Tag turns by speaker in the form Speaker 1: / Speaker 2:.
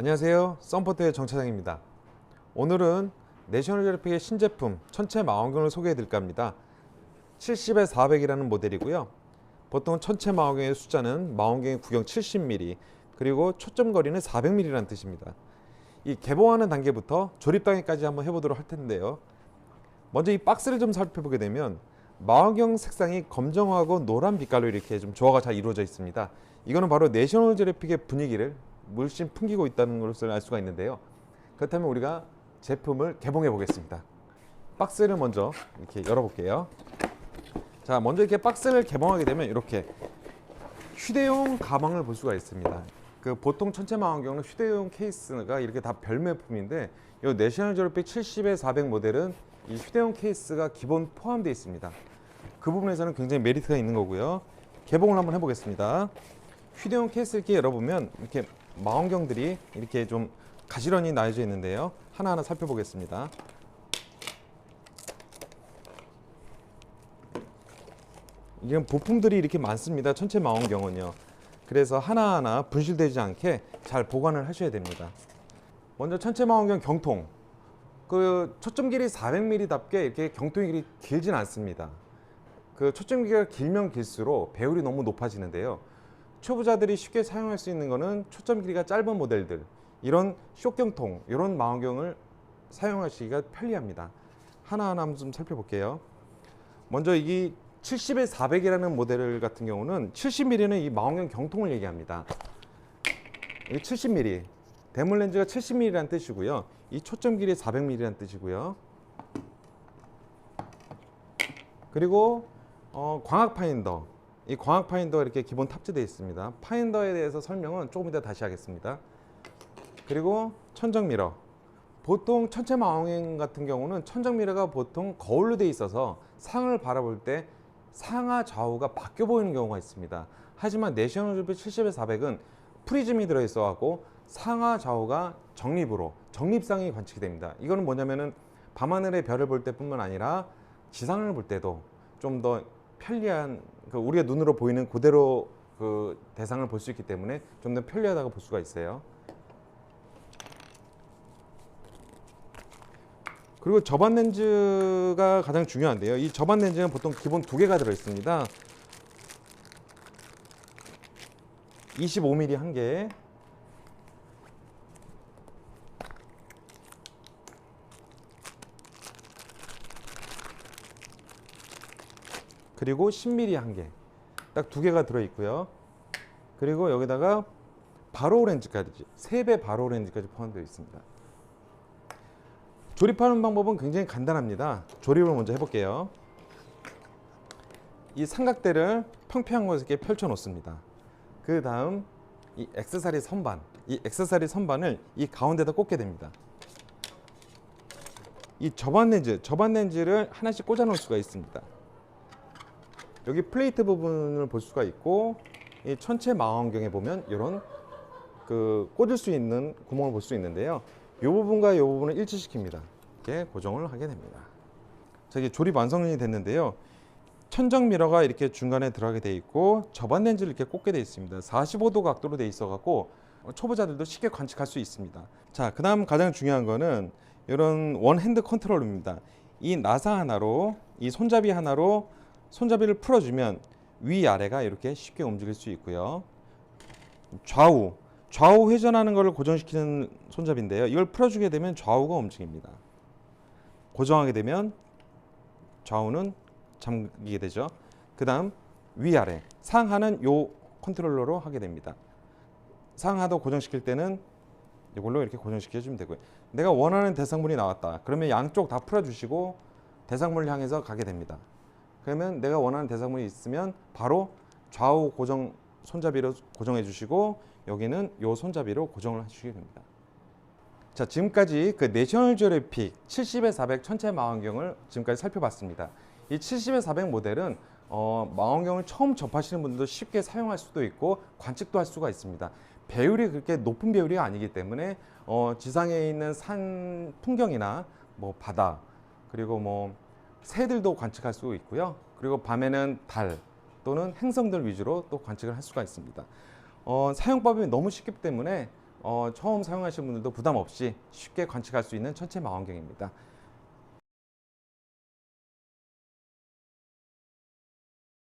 Speaker 1: 안녕하세요. 썬포트의 정차장입니다. 오늘은 내셔널 제로픽의 신제품 천체 망원경을 소개해 드릴까 합니다. 70에 400이라는 모델이고요. 보통 천체 망원경의 숫자는 망원경의 구경 70mm 그리고 초점 거리는 400mm라는 뜻입니다. 이 개봉하는 단계부터 조립 단계까지 한번 해보도록 할 텐데요. 먼저 이 박스를 좀 살펴보게 되면 망원경 색상이 검정하고 노란 빛깔로 이렇게 좀 조화가 잘 이루어져 있습니다. 이거는 바로 내셔널 제로픽의 분위기를 물씬 풍기고 있다는 것을 알 수가 있는데요. 그렇다면 우리가 제품을 개봉해 보겠습니다. 박스를 먼저 이렇게 열어볼게요. 자, 먼저 이렇게 박스를 개봉하게 되면 이렇게 휴대용 가방을 볼 수가 있습니다. 그 보통 천체 망원경은 휴대용 케이스가 이렇게 다 별매품인데 이 내셔널 제로픽 70에 400 모델은 이 휴대용 케이스가 기본 포함되어 있습니다. 그 부분에서는 굉장히 메리트가 있는 거고요. 개봉을 한번 해보겠습니다. 휴대용 케이스 이렇게 열어보면 이렇게 망원경들이 이렇게 좀 가지런히 나눠져 있는데요. 하나하나 살펴보겠습니다. 이런 부품들이 이렇게 많습니다. 천체 망원경은요. 그래서 하나하나 분실되지 않게 잘 보관을 하셔야 됩니다. 먼저 천체 망원경 경통. 그 초점 길이 400mm답게 이렇게 경통이 길이 길진 않습니다. 그 초점 길이가 길면 길수록 배율이 너무 높아지는데요. 초보자들이 쉽게 사용할 수 있는 거는 초점 길이가 짧은 모델들 이런 쇼경통 이런 망원경을 사용하시기가 편리합니다. 하나하나 한번 좀 살펴볼게요. 먼저 이 70에 400이라는 모델 같은 경우는 70mm는 이 망원경 경통을 얘기합니다. 이 70mm 대물 렌즈가 70mm라는 뜻이고요. 이 초점 길이 400mm라는 뜻이고요. 그리고 어, 광학 파인더 이 광학 파인더가 이렇게 기본 탑재되어 있습니다. 파인더에 대해서 설명은 조금 이따 다시 하겠습니다. 그리고 천정 미러. 보통 천체 망원경 같은 경우는 천정 미러가 보통 거울로 되어 있어서 상을 바라볼 때 상하 좌우가 바뀌어 보이는 경우가 있습니다. 하지만 내셔널 지오그래픽 70에 400은 프리즘이 들어 있어 갖고 상하 좌우가 정립으로 정립상이 관측이 됩니다. 이거는 뭐냐면은 밤하늘의 별을 볼 때뿐만 아니라 지상을 볼 때도 좀더 편리한 그 우리가 눈으로 보이는 그대로 그 대상을 볼 수 있기 때문에 좀 더 편리하다고 볼 수가 있어요. 그리고 접안 렌즈가 가장 중요한데요. 이 접안 렌즈는 보통 기본 두 개가 들어 있습니다. 25mm 한 개. 그리고 10mm 한 개. 딱 두 개가 들어 있고요. 그리고 여기다가 바로 렌즈까지, 3배 바로 렌즈까지 포함되어 있습니다. 조립하는 방법은 굉장히 간단합니다. 조립을 먼저 해볼게요. 이 삼각대를 평평한 곳에 펼쳐 놓습니다. 그 다음 이 액세서리 선반, 이 액세서리 선반을 이 가운데다 꽂게 됩니다. 이 접안 렌즈, 접안 렌즈를 하나씩 꽂아 놓을 수가 있습니다. 여기 플레이트 부분을 볼 수가 있고 이 천체 망원경에 보면 이런 그 꽂을 수 있는 구멍을 볼 수 있는데요. 이 부분과 이 부분을 일치시킵니다. 이렇게 고정을 하게 됩니다. 자, 이게 조립 완성이 됐는데요. 천정 미러가 이렇게 중간에 들어가게 돼 있고 접안 렌즈를 이렇게 꽂게 돼 있습니다. 45도 각도로 돼 있어 갖고 초보자들도 쉽게 관측할 수 있습니다. 자, 그다음 가장 중요한 거는 이런 원 핸드 컨트롤입니다. 이 나사 하나로 이 손잡이 하나로 손잡이를 풀어주면 위 아래가 이렇게 쉽게 움직일 수 있고요. 좌우 좌우 회전하는 것을 고정시키는 손잡이인데요. 이걸 풀어주게 되면 좌우가 움직입니다. 고정하게 되면 좌우는 잠기게 되죠. 그 다음 위아래 상하는 요 컨트롤러로 하게 됩니다. 상하도 고정시킬 때는 이걸로 이렇게 고정시켜 주면 되고요. 내가 원하는 대상물이 나왔다. 그러면 양쪽 다 풀어주시고 대상물을 향해서 가게 됩니다. 그러면 내가 원하는 대상물이 있으면 바로 좌우 고정 손잡이로 고정해 주시고 여기는 요 손잡이로 고정을 해주시게 됩니다. 자 지금까지 그 내셔널 지오그래픽 70에 400 천체 망원경을 지금까지 살펴봤습니다. 이 70에 400 모델은 어, 망원경을 처음 접하시는 분들도 쉽게 사용할 수도 있고 관측도 할 수가 있습니다. 배율이 그렇게 높은 배율이 아니기 때문에 어, 지상에 있는 산 풍경이나 뭐 바다 그리고 뭐 새들도 관측할 수 있고요. 그리고 밤에는 달 또는 행성들 위주로 또 관측을 할 수가 있습니다. 어, 사용법이 너무 쉽기 때문에 어, 처음 사용하시는 분들도 부담 없이 쉽게 관측할 수 있는 천체 망원경입니다.